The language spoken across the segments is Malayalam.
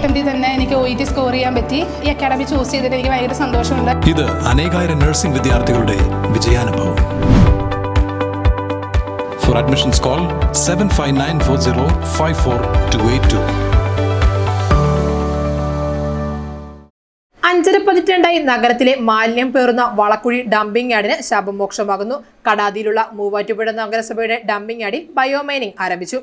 അറ്റംപ്റ്റിൽ തന്നെ എനിക്ക് ഒ ഇ ടി സ്കോർ ചെയ്യാൻ പറ്റി. ഈ അക്കാഡമി ചൂസ് ചെയ്തിട്ട് എനിക്ക് ഭയങ്കര സന്തോഷമുണ്ട്. ഇത് അനേകായിരം നഴ്സിംഗ് വിദ്യാർത്ഥികളുടെ വിജയാനുഭവം. For admissions call seven five nine four zero five four two eight two അഞ്ചര പതിറ്റാണ്ടായി നഗരത്തിലെ മാലിന്യം പേറുന്ന വളക്കുഴി ഡംപിംഗ് യാർഡിന് ശാപമോക്ഷമാകുന്നു. കടാതിയിലുള്ള മൂവാറ്റുപുഴ നഗരസഭയുടെ ഡംപിംഗ് യാർഡിൽ ബയോമൈനിങ് ആരംഭിച്ചു.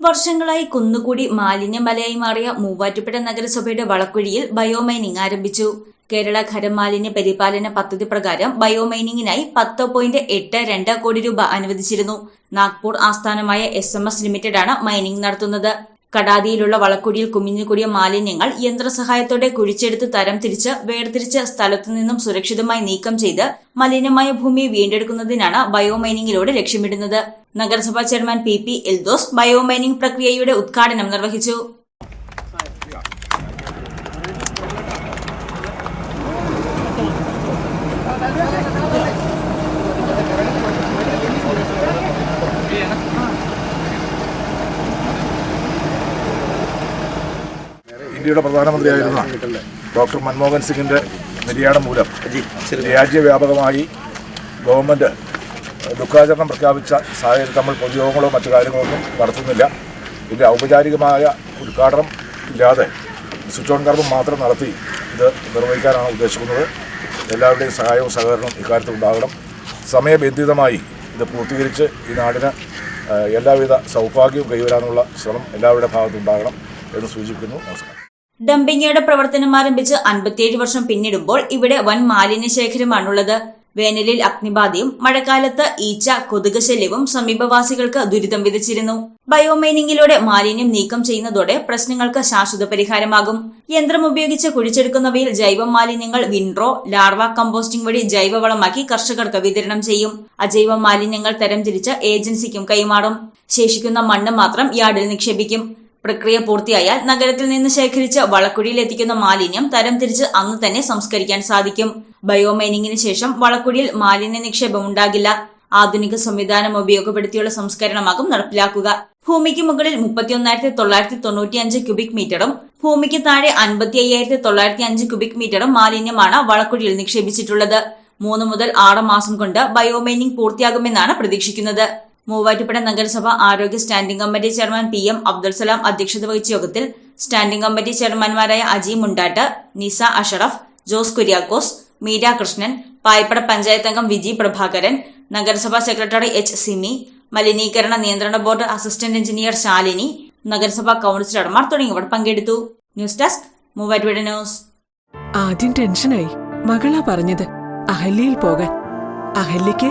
വർഷങ്ങളായി കുന്നുകൂടി മാലിന്യമലയായി മാറിയ മൂവാറ്റുപുഴ നഗരസഭയുടെ വളക്കുഴിയിൽ ബയോമൈനിംഗ് ആരംഭിച്ചു. കേരള ഖരമാലിന്യ പരിപാലന പദ്ധതി പ്രകാരം ബയോമൈനിങ്ങിനായി പത്ത് പോയിന്റ് എട്ട് രണ്ട് കോടി രൂപ അനുവദിച്ചിരുന്നു. നാഗ്പൂർ ആസ്ഥാനമായ എസ് എം എസ് ലിമിറ്റഡാണ് മൈനിംഗ് നടത്തുന്നത്. കടാതിയിലുള്ള വളക്കുഴിയിൽ കുമിഞ്ഞുകൂടിയ മാലിന്യങ്ങൾ യന്ത്രസഹായത്തോടെ കുഴിച്ചെടുത്ത് തരം തിരിച്ച് വേർതിരിച്ച് സ്ഥലത്തു നിന്നും സുരക്ഷിതമായി നീക്കം ചെയ്ത് മലിനമായ ഭൂമിയെ വീണ്ടെടുക്കുന്നതിനാണ് ബയോമൈനിങ്ങിലൂടെ ലക്ഷ്യമിടുന്നത്. നഗരസഭാ chairman P P Eldhose biomining പ്രക്രിയയുടെ ഉദ്ഘാടനം നിർവഹിച്ചു. ഇന്ത്യയുടെ പ്രധാനമന്ത്രിയായിരുന്ന ഡോക്ടർ മൻമോഹൻ സിംഗിന്റെ നിര്യാണം മൂലം രാജ്യവ്യാപകമായി ഗവൺമെന്റ് ദുഃഖാചരണം പ്രഖ്യാപിച്ച സാഹചര്യത്തിൽ നമ്മൾ പൊതുയോഗങ്ങളോ മറ്റു കാര്യങ്ങളൊന്നും നടത്തുന്നില്ല. ഇതിന്റെ ഔപചാരികമായ ഉദ്ഘാടനം ഇല്ലാതെ സ്വിച്ച് ഓൺ കർമ്മം മാത്രം നടത്തി ഇത് നിർവഹിക്കാനാണ് ഉദ്ദേശിക്കുന്നത്. എല്ലാവരുടെയും സഹായവും സഹകരണവും ഇക്കാര്യത്തിൽ ഉണ്ടാകണം. സമയബന്ധിതമായി ഇത് പൂർത്തീകരിച്ച് ഈ നാടിന് എല്ലാവിധ സൗഭാഗ്യവും കൈവരാനുള്ള ശ്രമം എല്ലാവരുടെ ഭാഗത്തുണ്ടാകണം എന്ന് സൂചിപ്പിക്കുന്നു. നമസ്കാരം. ഡംപിംഗയുടെ പ്രവർത്തനം ആരംഭിച്ച് അൻപത്തിയേഴ് വർഷം പിന്നിടുമ്പോൾ ഇവിടെ വൻ മാലിന്യ ശേഖരമാണുള്ളത് വേനലിൽ അഗ്നിബാധയും മഴക്കാലത്ത് ഈച്ച കൊതുക് ശല്യവും സമീപവാസികൾക്ക് ദുരിതം വിതച്ചിരുന്നു. ബയോമൈനിങ്ങിലൂടെ മാലിന്യം നീക്കം ചെയ്യുന്നതോടെ പ്രശ്നങ്ങൾക്ക് ശാശ്വത പരിഹാരമാകും. യന്ത്രം ഉപയോഗിച്ച് കുഴിച്ചെടുക്കുന്നവയിൽ ജൈവ മാലിന്യങ്ങൾ വിൻഡ്രോ ലാർവ കമ്പോസ്റ്റിംഗ് വഴി ജൈവവളമാക്കി കർഷകർക്ക് വിതരണം ചെയ്യും. അജൈവ മാലിന്യങ്ങൾ തരംതിരിച്ച് ഏജൻസിക്കും കൈമാറും. ശേഷിക്കുന്ന മണ്ണ് മാത്രം യാർഡിൽ നിക്ഷേപിക്കും. പ്രക്രിയ പൂർത്തിയായാൽ നഗരത്തിൽ നിന്ന് ശേഖരിച്ച വളക്കുഴിയിൽ എത്തിക്കുന്ന മാലിന്യം തരംതിരിച്ച് അന്ന് തന്നെ സംസ്കരിക്കാൻ സാധിക്കും. ബയോമൈനിങ്ങിന് ശേഷം വളക്കുഴിയിൽ മാലിന്യ നിക്ഷേപം ഉണ്ടാകില്ല. ആധുനിക സംവിധാനം ഉപയോഗപ്പെടുത്തിയുള്ള സംസ്കരണമാകും നടപ്പിലാക്കുക. ഭൂമിക്ക് മുകളിൽ മുപ്പത്തിയൊന്നായിരത്തി തൊള്ളായിരത്തി തൊണ്ണൂറ്റിയഞ്ച് ക്യൂബിക് മീറ്ററും ഭൂമിക്ക് താഴെ അൻപത്തി അയ്യായിരത്തി തൊള്ളായിരത്തി അഞ്ച് ക്യൂബിക് മീറ്ററും മാലിന്യമാണ് വളക്കുഴിയിൽ നിക്ഷേപിച്ചിട്ടുള്ളത്. മൂന്ന് മുതൽ ആറ് മാസം കൊണ്ട് ബയോമൈനിങ് പൂർത്തിയാകുമെന്നാണ് പ്രതീക്ഷിക്കുന്നത്. മൂവാറ്റുപുഴ നഗരസഭ ആരോഗ്യ standing committee chairman P M Abdul Salam അധ്യക്ഷത വഹിച്ച യോഗത്തിൽ സ്റ്റാൻഡിംഗ് കമ്മിറ്റി ചെയർമാൻമാരായ അജി മുണ്ടാട്ട് നിസ അഷറഫ് ജോസ് കുര്യാക്കോസ് മീര കൃഷ്ണൻ പായ്പട പഞ്ചായത്ത് അംഗം വിജി പ്രഭാകരൻ നഗരസഭാ സെക്രട്ടറി എച്ച് സിമി മലിനീകരണ നിയന്ത്രണ ബോർഡ് അസിസ്റ്റന്റ് എഞ്ചിനീയർ ശാലിനി നഗരസഭാ കൌൺസിലർമാർ തുടങ്ങിയവർ പങ്കെടുത്തു. News desk Muvattupuzha news. ആദ്യം ടെൻഷനായി മകളാ പറഞ്ഞത് അഹല്യയിൽ പോകാൻ. അഹല്യയ്ക്ക്